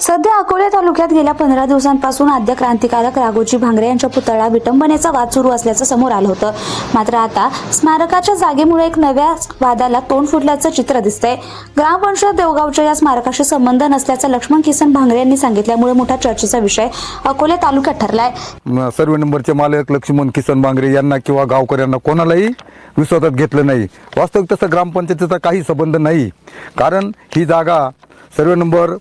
सध्या अकोले तालुक्यात गेल्या पंधरा दिवसांपासून आद्य क्रांतिकारक राघोजी भांगरे यांच्या पुतळा विटंबनेचा वाद सुरू असल्याचं समोर आलं होतं. मात्र आता स्मारकाच्या जागेमुळे एक नव्या वादाला तोंड फुटल्याचं चित्र दिसतंय. ग्रामपंचायत देवगावच्या या स्मारकाशी संबंध नसल्याचं लक्ष्मण किसन भांगरे यांनी सांगितल्यामुळे मोठा चर्चेचा विषय अकोले तालुक्यात ठरलाय. सर्व नंबरचे मालक लक्ष्मण किसन भांगरे यांना किंवा गावकऱ्यांना कोणालाही विश्वासात घेतलं नाही. वास्तविक तसं ग्रामपंचायतीचा काही संबंध नाही. कारण ही जागा सर्व नंबर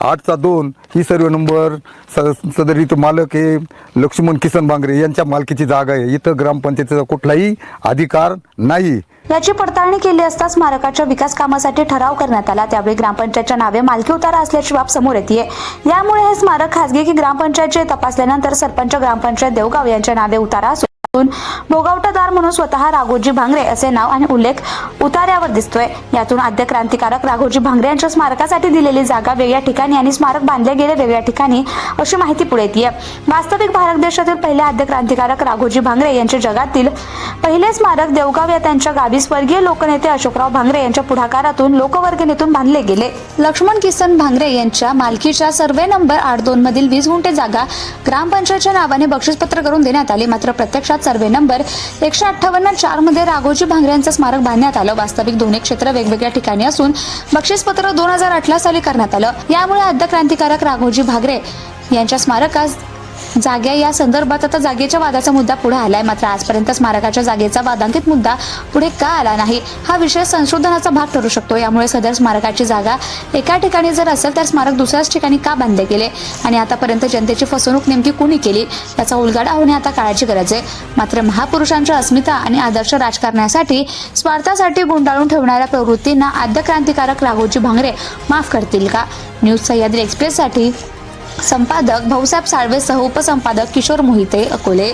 आठचा दोन ही सर्व नंबर स सदर इथं मालक हे लक्ष्मण किसन बांगरे यांच्या मालकीची जागा आहे. इथं ग्रामपंचायतीचा कुठलाही अधिकार नाही. याची पडताळणी केली असता स्मारकाच्या विकास कामासाठी ठराव करण्यात आला. त्यावेळी ग्रामपंचायतच्या नावे मालकी उतारा असल्याची बाब समोर येते यामुळे हे स्मारक खासगी की ग्रामपंचायतचे तपासल्यानंतर सरपंच ग्रामपंचायत देवगाव यांच्या नावे उतारा असून भोगावटादार म्हणून स्वतः राघोजी भांगरे असे नाव आणि उल्लेख उतार्यावर दिसतोय. यातून आद्य क्रांतिकारक राघोजी भांगरे यांच्या स्मारकासाठी दिलेली जागा वेगळ्या ठिकाणी आणि स्मारक बांधले गेले वेगळ्या ठिकाणी अशी माहिती पुढे येते. वास्तविक भारत देशातील पहिले आद्य क्रांतिकारक राघोजी भांगरे यांचे जगातील पहिले स्मारक देवगाव या त्यांच्या गावी स्वर्गीय लोकनेते अशोकराव भांगरे यांच्या पुढाकारातून लोकवर्गणीतून बांधले गेले. लक्ष्मण किसन भांगरे यांच्या मालकीच्या सर्वे नंबर आठ दोन मधील वीस गुंठे जागा ग्रामपंचायतच्या नावाने बक्षीसपत्र करून देण्यात आली. मात्र प्रत्यक्षात सर्वे नंबर एकशे अठ्ठावन्न चारमध्ये राघोजी भांगरे यांचं स्मारक बांधण्यात आलं. वास्तविक दोन्ही क्षेत्र वेगवेगळ्या ठिकाणी असून बक्षीसपत्र दोन हजार अठरा साली करण्यात आलं. यामुळे आद्य क्रांतिकारक राघोजी भांगरे यांच्या स्मारकास जागे या संदर्भात आता जागेच्या वादाचा मुद्दा पुढे आलाय. मात्र आजपर्यंत स्मारकाच्या जागेचा वादांकित मुद्दा पुढे का आला नाही हा विषय संशोधनाचा भाग ठरू शकतो. यामुळे सदर स्मारकाची जागा एका ठिकाणी जर असेल तर स्मारक दुसऱ्याच ठिकाणी का बांधले गेले? आणि आतापर्यंत जनतेची फसवणूक नेमकी कुणी केली? याचा उलगाडा होणे आता काळाची गरज आहे. मात्र महापुरुषांच्या अस्मिता आणि आदर्श राजकारणासाठी स्वार्थासाठी गुंडाळून ठेवणाऱ्या प्रवृत्तींना आद्य क्रांतिकारक राघोजी भांगरे माफ करतील का? न्यूज सह्याद्री एक्सप्रेससाठी संपादक भाऊसाहेब साळवे सह उपसंपादक किशोर मोहिते अकोले